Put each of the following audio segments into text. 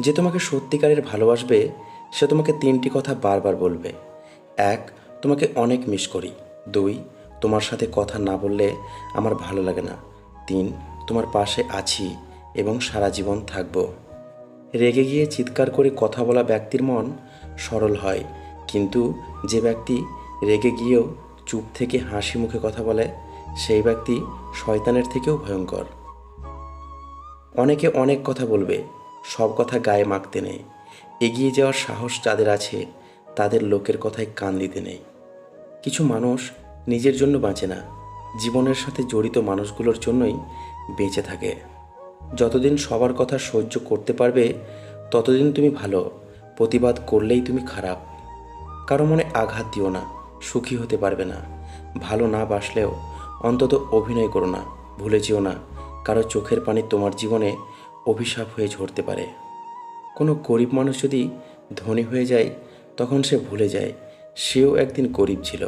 যে তোমাকে সত্যিকারের ভালোবাসবে, সে তোমাকে তিনটি কথা বারবার বলবে। এক, তোমাকে অনেক মিস করি। দুই, তোমার সাথে কথা না বললে আমার ভালো লাগে না। তিন, তোমার পাশে আছি এবং সারা জীবন থাকব। রেগে গিয়ে চিৎকার করে কথা বলা ব্যক্তির মন সরল হয়, কিন্তু যে ব্যক্তি রেগে গিয়েও চুপ থেকে হাসি মুখে কথা বলে, সেই ব্যক্তি শয়তানের থেকেও ভয়ঙ্কর। অনেকে অনেক কথা বলবে সব কথা গায়ে মাখতে নেই। এগিয়ে যাওয়ার সাহস যাদের আছে, তাদের লোকের কথায় কান দিতে নেই। কিছু মানুষ নিজের জন্য বাঁচে না। জীবনের সাথে জড়িত মানুষগুলোর জন্যই বেঁচে থাকে। যতদিন সবার কথা সহ্য করতে পারবে, ততদিন তুমি ভালো, প্রতিবাদ করলেই তুমি খারাপ। কারও মনে আঘাত দিও না, সুখী হতে পারবে না। ভালো না বাসলেও অন্তত অভিনয় করো না, ভুলে যেও না। কারও চোখের পানি তোমার জীবনে অভিশাপ হয়ে ঝরতে পারে। কোনো গরিব মানুষ যদি ধনী হয়ে যায়, তখন সে ভুলে যায়, সেও একদিন গরিব ছিল।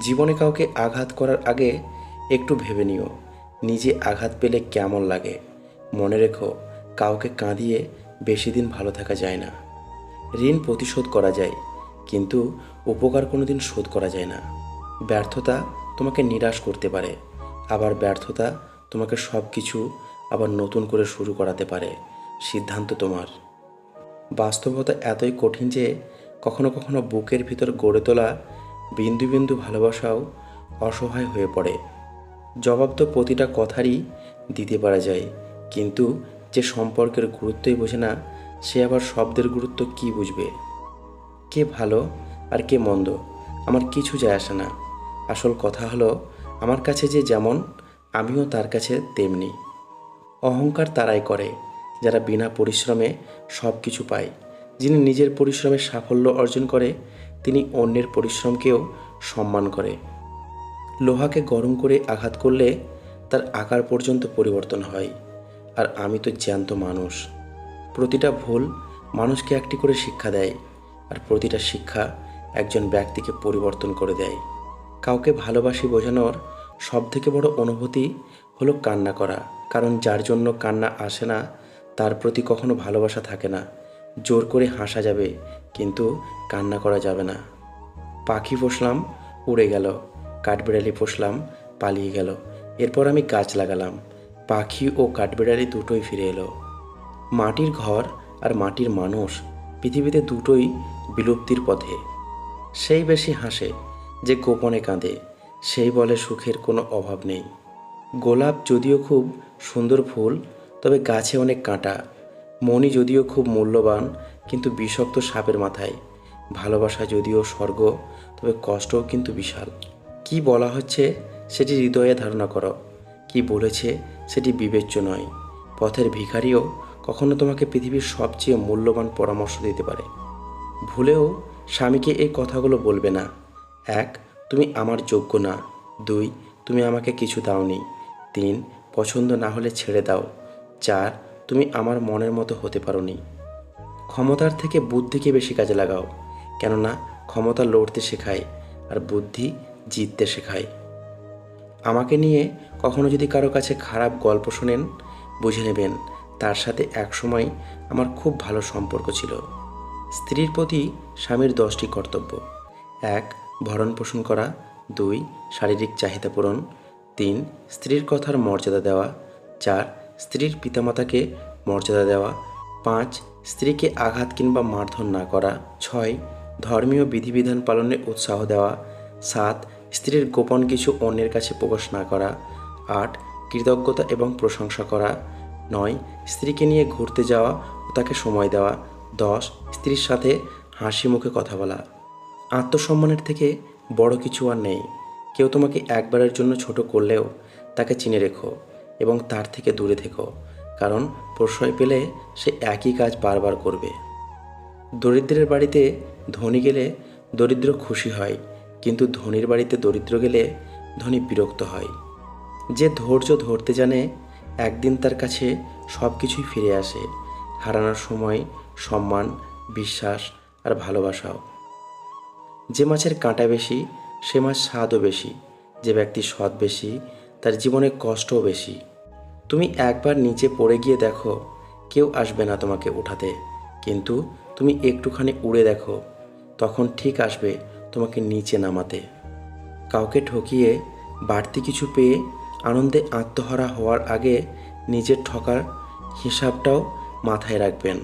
জীবনে কাউকে আঘাত করার আগে একটু ভেবে নিও, নিজে আঘাত পেলে কেমন লাগে। মনে রেখো, কাউকে কাঁদিয়ে বেশি দিন ভালো থাকা যায় না। ঋণ প্রতিশোধ করা যায়, কিন্তু উপকার কোনোদিন শোধ করা যায় না। ব্যর্থতা তোমাকে নিরাশ করতে পারে, আবার ব্যর্থতা তোমাকে সব কিছু আবার নতুন করে শুরু করাতে পারে। সিদ্ধান্ত তোমার। বাস্তবতা এতই কঠিন যে কখনো কখনো বুকের ভিতর গড়ে তোলা বিন্দু বিন্দু ভালোবাসাও অসহায় হয়ে পড়ে। জবাব তো প্রতিটা কথারই দিতে পারা যায়, কিন্তু যে সম্পর্কের গুরুত্বই বোঝে না, সে আবার শব্দের গুরুত্ব কি বুঝবে? কে ভালো আর কে মন্দ, আমার কিছু যায় আসে না। আসল কথা হলো, আমার কাছে যে যেমন, আমিও তার কাছে তেমনি। অহংকার তারাই করে, যারা বিনা পরিশ্রমে সব কিছু পায়। যিনি নিজের পরিশ্রমে সাফল্য অর্জন করে, তিনি অন্যের পরিশ্রমকেও সম্মান করে। লোহাকে গরম করে আঘাত করলে তার আকার পর্যন্ত পরিবর্তন হয়, আর আমি তো জ্যান্ত মানুষ। প্রতিটা ভুল মানুষকে একটি করে শিক্ষা দেয়, আর প্রতিটা শিক্ষা একজন ব্যক্তিকে পরিবর্তন করে দেয়। কাউকে ভালোবাসি বোঝানোর সবথেকে বড় অনুভূতি হলো কান্না করা। কারণ যার জন্য কান্না আসে না, তার প্রতি কখনো ভালোবাসা থাকে না। জোর করে হাসা যাবে, কিন্তু কান্না করা যাবে না। পাখি পুষলাম উড়ে গেল। কাঠবিড়ালি পুষলাম পালিয়ে গেল। এরপর আমি গাছ লাগালাম। পাখি ও কাঠবিড়ালি দুটোই ফিরে এলো। মাটির ঘর আর মাটির মানুষ পৃথিবীতে দুটোই বিলুপ্তির পথে। সেই বেশি হাসে যে গোপনে কাঁদে, সেই বলে সুখের কোনো অভাব নেই। গোলাপ যদিও খুব সুন্দর ফুল, তবে গাছে অনেক কাঁটা। মণি যদিও খুব মূল্যবান, কিন্তু বিষাক্ত সাপের মাথায়। ভালোবাসা যদিও স্বর্গ, তবে কষ্টও কিন্তু বিশাল। কি বলা হচ্ছে সেটি হৃদয়ে ধারণা করো। কি বলেছে সেটি বিবেচ্য নয়। পথের ভিখারিও কখনো তোমাকে পৃথিবীর সবচেয়ে মূল্যবান পরামর্শ দিতে পারে। ভুলেও স্বামীকে এই কথাগুলো বলবে না। এক, তুমি আমার যোগ্য না। দুই, তুমি আমাকে কিছু দাওনি। তিন পছন্দ না হলে ছেড়ে দাও। চার, তুমি আমার মনের মতো হতে পারো নি ক্ষমতার থেকে বুদ্ধিকে বেশি কাজে লাগাও। কেননা, ক্ষমতা লড়তে শেখায় আর বুদ্ধি জিততে শেখায়। আমাকে নিয়ে কখনো যদি কারও কাছে খারাপ গল্প শোনেন, বুঝে নেবেন তার সাথে একসময় আমার খুব ভালো সম্পর্ক ছিল। স্ত্রীর প্রতি স্বামীর দশটি কর্তব্য। এক, ভরণ পোষণ করা। দুই, শারীরিক চাহিদা পূরণ। তিন, স্ত্রীর কথার মর্যাদা দেওয়া। চার, স্ত্রীর পিতামাতাকে মর্যাদা দেওয়া। পাঁচ, স্ত্রীকে আঘাত কিংবা মারধর না করা। ছয়, ধর্মীয় বিধিবিধান পালনে উৎসাহ দেওয়া। সাত, স্ত্রীর গোপন কিছু অন্যের কাছে প্রকাশ না করা। আট, কৃতজ্ঞতা এবং প্রশংসা করা। নয়, স্ত্রীকে নিয়ে ঘুরতে যাওয়া ও তাকে সময় দেওয়া। দশ, স্ত্রীর সাথে হাসি মুখে কথা বলা। আত্মসম্মানের থেকে বড় কিছু আর নেই। কেউ তোমাকে একবারের জন্য ছোট করলেও তাকে চিনে রেখো এবং তার থেকে দূরে থেকো, কারণ প্রশ্রয় পেলে সে একই কাজ বারবার করবে। দরিদ্রের বাড়িতে ধনী গেলে দরিদ্র খুশি হয়, কিন্তু ধনীর বাড়িতে দরিদ্র গেলে ধনী বিরক্ত হয়। যে ধৈর্য ধরতে জানে, একদিন তার কাছে সব কিছুই ফিরে আসে, হারানোর সময় সম্মান, বিশ্বাস আর ভালোবাসাও। যে মাছের কাঁটা বেশি সে মাছ স্বাদও বেশি, যে ব্যক্তি সৎ বেশি, তার জীবনে কষ্টও বেশি। তুমি একবার নিচে পড়ে গিয়ে দেখো, কেউ আসবে না তোমাকে উঠাতে কিন্তু তুমি একটুখানি উড়ে দেখো, তখন ঠিক আসবে তোমাকে নিচে নামাতে। কাউকে ঠকিয়ে বাড়তি কিছু পেয়ে আনন্দে আত্মহারা হওয়ার আগে নিজের ঠকার হিসাবটাও মাথায় রাখবেন।